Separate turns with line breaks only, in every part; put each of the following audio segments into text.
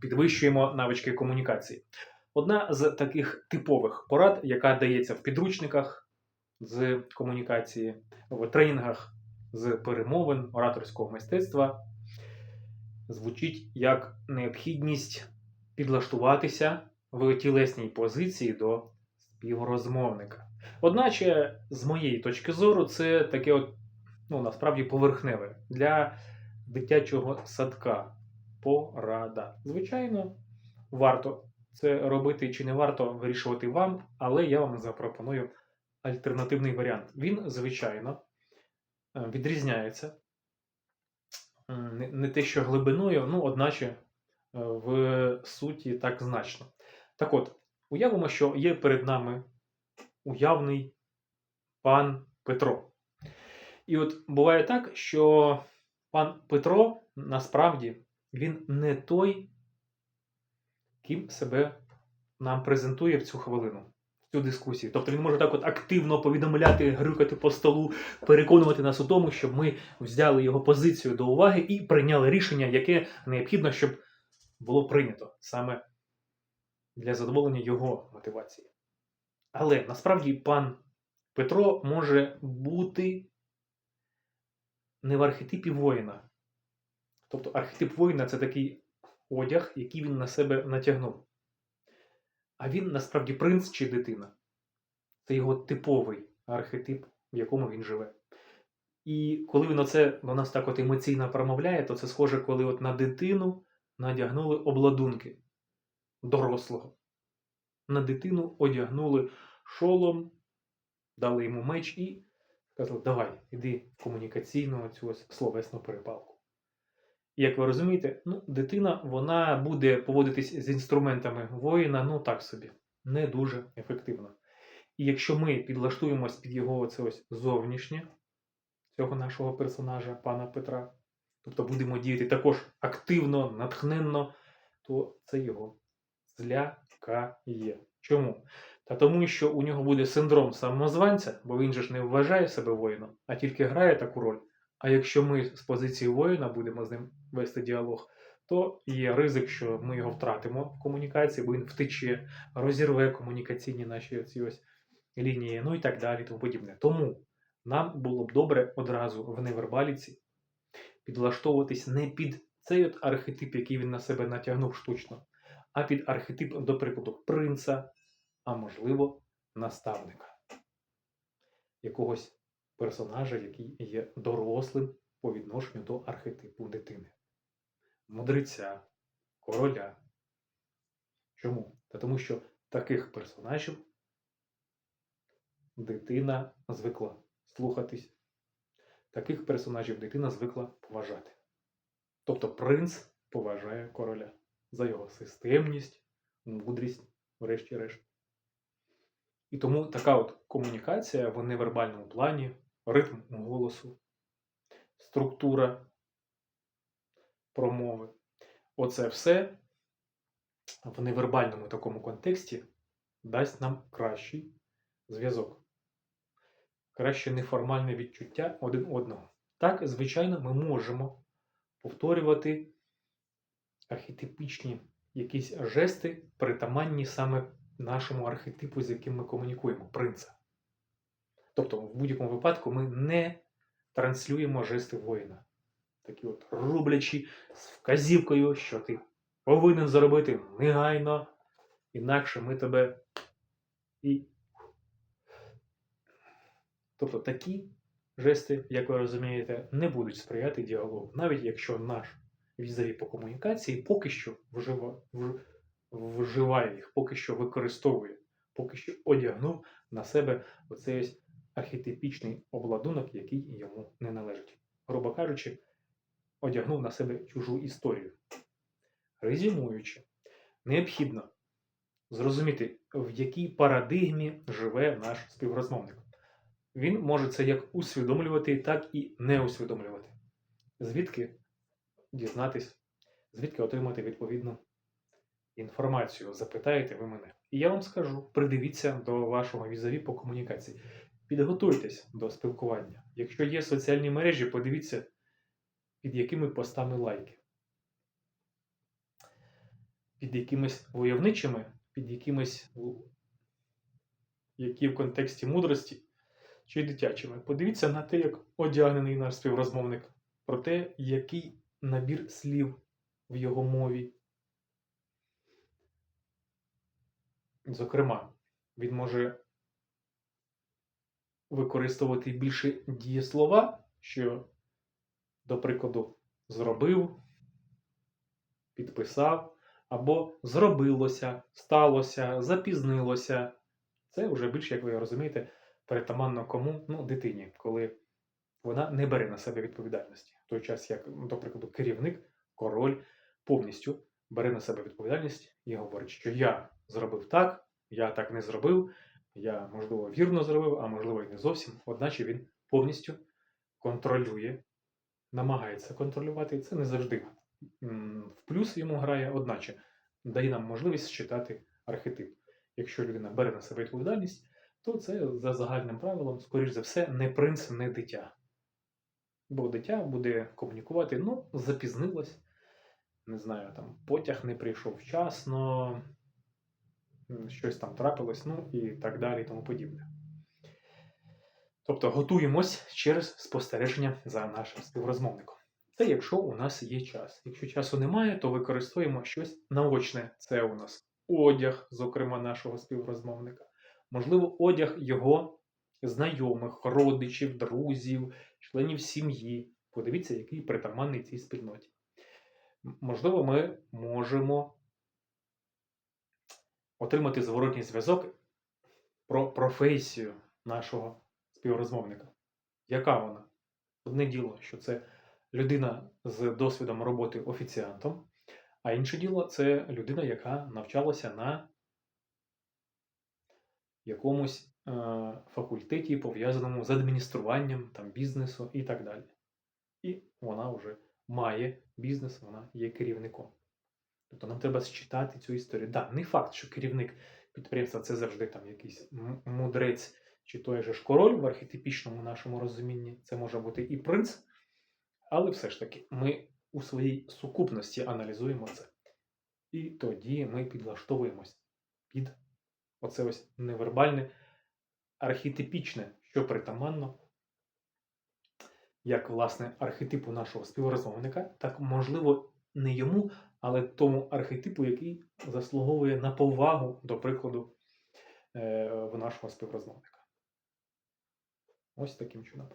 підвищуємо навички комунікації. Одна з таких типових порад, яка дається в підручниках з комунікації, в тренінгах з перемовин, ораторського мистецтва, звучить як необхідність підлаштуватися в тілесній позиції до співрозмовника. Одначе, з моєї точки зору, це таке от, ну, насправді поверхневе для дитячого садка порада. Звичайно, варто це робити чи не варто вирішувати вам, але я вам запропоную альтернативний варіант. Він, звичайно, е, відрізняється. Не, те, що глибиною, ну, одначе е, в суті так значно. Так от, уявимо, що є перед нами уявний пан Петро. І от буває так, що пан Петро насправді він не той, ким себе нам презентує в цю хвилину, в цю дискусію. Тобто він може так от активно повідомляти, грюкати по столу, переконувати нас у тому, щоб ми взяли його позицію до уваги і прийняли рішення, яке необхідно, щоб було прийнято саме для задоволення його мотивації. Але насправді пан Петро може бути не в архетипі воїна. Тобто архетип воїна це такий одяг, який він на себе натягнув. А він насправді принц чи дитина. Це його типовий архетип, в якому він живе. І коли він оце до нас так от емоційно промовляє, то це схоже, коли от на дитину надягнули обладунки дорослого. На дитину одягнули шолом, дали йому меч і сказали, давай, іди в комунікаційну цю словесну перепалку. Як ви розумієте, ну, дитина вона буде поводитись з інструментами воїна, ну так собі, не дуже ефективно. І якщо ми підлаштуємось під його оце ось зовнішнє, цього нашого персонажа, пана Петра, тобто будемо діяти також активно, натхненно, то це його злякає. Чому? Та тому, що у нього буде синдром самозванця, бо він же ж не вважає себе воїном, а тільки грає таку роль. А якщо ми з позиції воїна будемо з ним вести діалог, то є ризик, що ми його втратимо в комунікації, бо він втече, розірве комунікаційні наші ці ось лінії, ну і так далі, тому подібне. Тому нам було б добре одразу в невербаліці підлаштовуватись не під цей от архетип, який він на себе натягнув штучно, а під архетип, до прикладу, принца, а можливо, наставника. Якогось персонажа, який є дорослим по відношенню до архетипу дитини, мудреця, короля. Чому? Та тому що таких персонажів дитина звикла слухатись. Таких персонажів дитина звикла поважати. Тобто принц поважає короля за його системність, мудрість, врешті-решт. І тому така от комунікація в невербальному плані, ритм голосу, структура промови. Оце все в невербальному такому контексті дасть нам кращий зв'язок. Краще неформальне відчуття один одного. Так, звичайно, ми можемо повторювати архетипічні якісь жести, притаманні саме нашому архетипу, з яким ми комунікуємо, принца. Тобто, в будь-якому випадку ми не транслюємо жести воїна. Такі от рублячі з вказівкою, що ти повинен зробити негайно, інакше ми тебе і. Тобто такі жести, як ви розумієте, не будуть сприяти діалогу, навіть якщо наш візаві по комунікації поки що вжива, вживає їх, поки що використовує, поки що одягнув на себе оцей ось архетипічний обладунок, який йому не належить. Грубо кажучи, одягнув на себе чужу історію. Резюмуючи, необхідно зрозуміти, в якій парадигмі живе наш співрозмовник. Він може це як усвідомлювати, так і не усвідомлювати. Звідки дізнатись, звідки отримати відповідну інформацію, запитаєте ви мене. І я вам скажу: придивіться до вашого візаві по комунікації. Підготуйтесь до спілкування. Якщо є соціальні мережі, подивіться, під якими постами лайки. під якимись войовничими, під якимись, які в контексті мудрості чи дитячими. Подивіться на те, як одягнений наш співрозмовник, про те, який набір слів в його мові. Зокрема, він може використовувати більше дієслова, що, до прикладу, зробив, підписав, або зробилося, сталося, запізнилося. Це вже більше, як ви розумієте, перетаманно кому? Ну, дитині, коли вона не бере на себе відповідальності. В той час, як, ну, до прикладу, керівник, король повністю бере на себе відповідальність і говорить, що я зробив так, я так не зробив, я, можливо, вірно зробив, а можливо, і не зовсім. Одначе він повністю контролює, намагається контролювати. І це не завжди в плюс йому грає, одначе дає нам можливість читати архетип. Якщо людина бере на себе відповідальність, то це за загальним правилом, скоріш за все, не принц, не дитя. Бо дитя буде комунікувати, ну, запізнилось, не знаю, там потяг не прийшов вчасно, щось там трапилось, ну і так далі, і тому подібне. Тобто готуємось через спостереження за нашим співрозмовником. Це якщо у нас є час. Якщо часу немає, то використовуємо щось наочне. Це у нас одяг, зокрема нашого співрозмовника, можливо, одяг його знайомих, родичів, друзів, членів сім'ї. Подивіться, який притаманний цій спільноті. Можливо, ми можемо отримати зворотній зв'язок про професію нашого співрозмовника. Яка вона? Одне діло, що це людина з досвідом роботи офіціантом, а інше діло це людина, яка навчалася на якомусь е, факультеті, пов'язаному з адмініструванням там, бізнесу і так далі. І вона вже має бізнес, вона є керівником. Тобто нам треба считати цю історію. Да, не факт, що керівник підприємства це завжди там якийсь мудрець чи той же ж король в архетипічному нашому розумінні. Це може бути і принц, але все ж таки ми у своїй сукупності аналізуємо це. І тоді ми підлаштовуємось під оце ось невербальне, архетипічне, що притаманно, як власне архетипу нашого співрозмовника, так можливо не йому, але тому архетипу, який заслуговує на повагу, до прикладу, е, в нашого співрозмовника. Ось таким чином.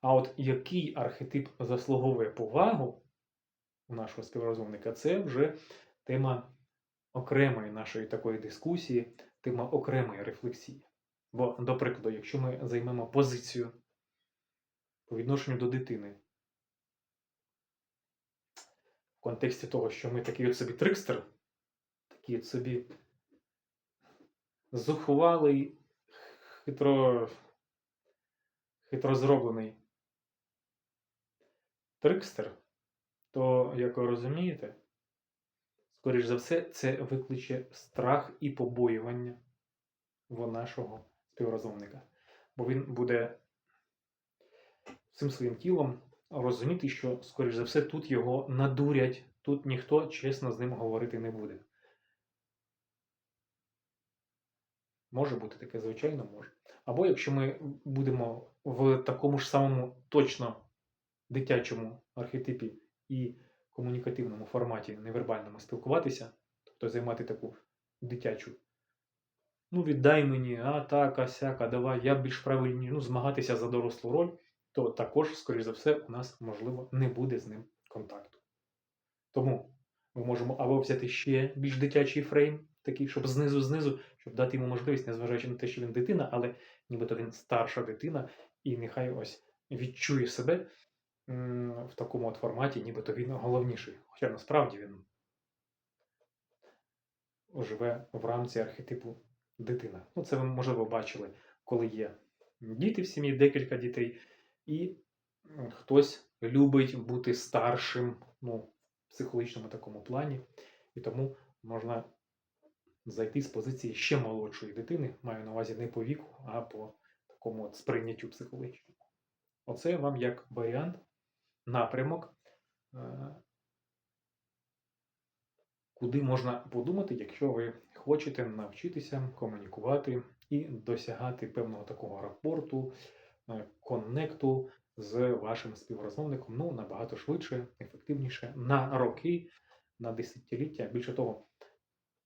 А от який архетип заслуговує повагу у нашого співрозмовника, це вже тема окремої нашої такої дискусії, тема окремої рефлексії. Бо, до прикладу, якщо ми займемо позицію по відношенню до дитини, в контексті того, що ми такий от собі трикстер, такий от собі зухвалий, хитро, хитро зроблений трикстер, то, як ви розумієте, скоріш за все, це викличе страх і побоювання в нашого співрозмовника. Бо він буде всім своїм тілом розуміти, що, скоріш за все, тут його надурять, тут ніхто чесно з ним говорити не буде. Може бути таке, звичайно, може. Або якщо ми будемо в такому ж самому точно дитячому архетипі і комунікативному форматі невербальному спілкуватися, тобто займати таку дитячу. Ну, віддай мені, а так, а сяка, давай, я більш правильні, ну, змагатися за дорослу роль, то також, скоріш за все, у нас, можливо, не буде з ним контакту. Тому ми можемо або взяти ще більш дитячий фрейм, такий, щоб знизу-знизу, щоб дати йому можливість, незважаючи на те, що він дитина, але нібито він старша дитина, і нехай ось відчує себе в такому от форматі, нібито він головніший. Хоча насправді він живе в рамці архетипу дитина. Ну, це ви, можливо, бачили, коли є діти в сім'ї, декілька дітей, і хтось любить бути старшим, ну, в психологічному такому плані, і тому можна зайти з позиції ще молодшої дитини, маю на увазі не по віку, а по такому от сприйняттю психологічному. Оце вам як варіант, напрямок, е, куди можна подумати, якщо ви хочете навчитися комунікувати і досягати певного такого рапорту, коннекту з вашим співрозмовником ну, набагато швидше, ефективніше, на роки, на десятиліття. Більше того,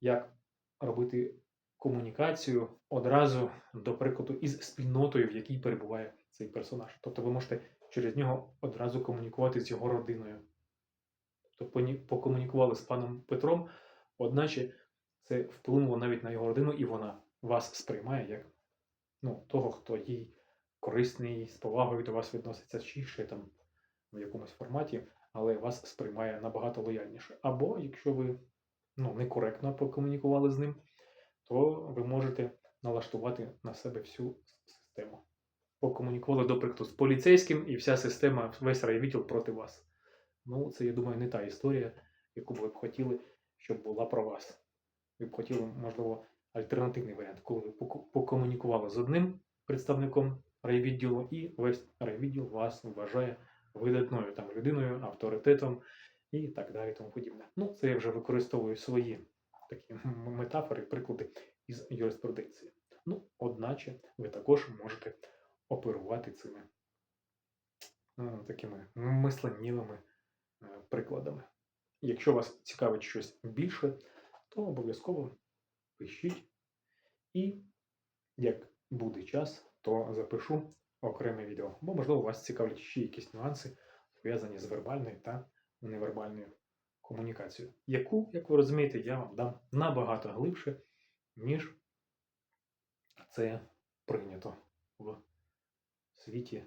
як робити комунікацію одразу, до прикладу, із спільнотою, в якій перебуває цей персонаж. Тобто ви можете через нього одразу комунікувати з його родиною. Тобто покомунікували з паном Петром, одначе це вплинуло навіть на його родину, і вона вас сприймає як ну, того, хто їй корисний, з повагою до вас відноситься, чи там в якомусь форматі, але вас сприймає набагато лояльніше. Або якщо ви ну, некоректно покомунікували з ним, то ви можете налаштувати на себе всю систему. Покомунікували, до прикладу, з поліцейським, і вся система, весь райвідділ проти вас. Ну, це, я думаю, не та історія, яку б ви б хотіли, щоб була про вас. Ви б хотіли, можливо, альтернативний варіант, коли ви покомунікували з одним представником райвідділу, і весь райвідділ вас вважає видатною там людиною, авторитетом і так далі, тому подібне. Ну, це я вже використовую свої такі метафори, приклади із юриспруденції. Ну, одначе, ви також можете оперувати цими м, такими мисленнілими е, прикладами. Якщо вас цікавить щось більше, то обов'язково пишіть. І як буде час, то запишу окреме відео. Бо, можливо, вас цікавлять ще якісь нюанси, пов'язані з вербальною та невербальною комунікацією, яку, як ви розумієте, я вам дам набагато глибше, ніж це прийнято в світі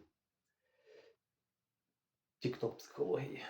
TikTok психології.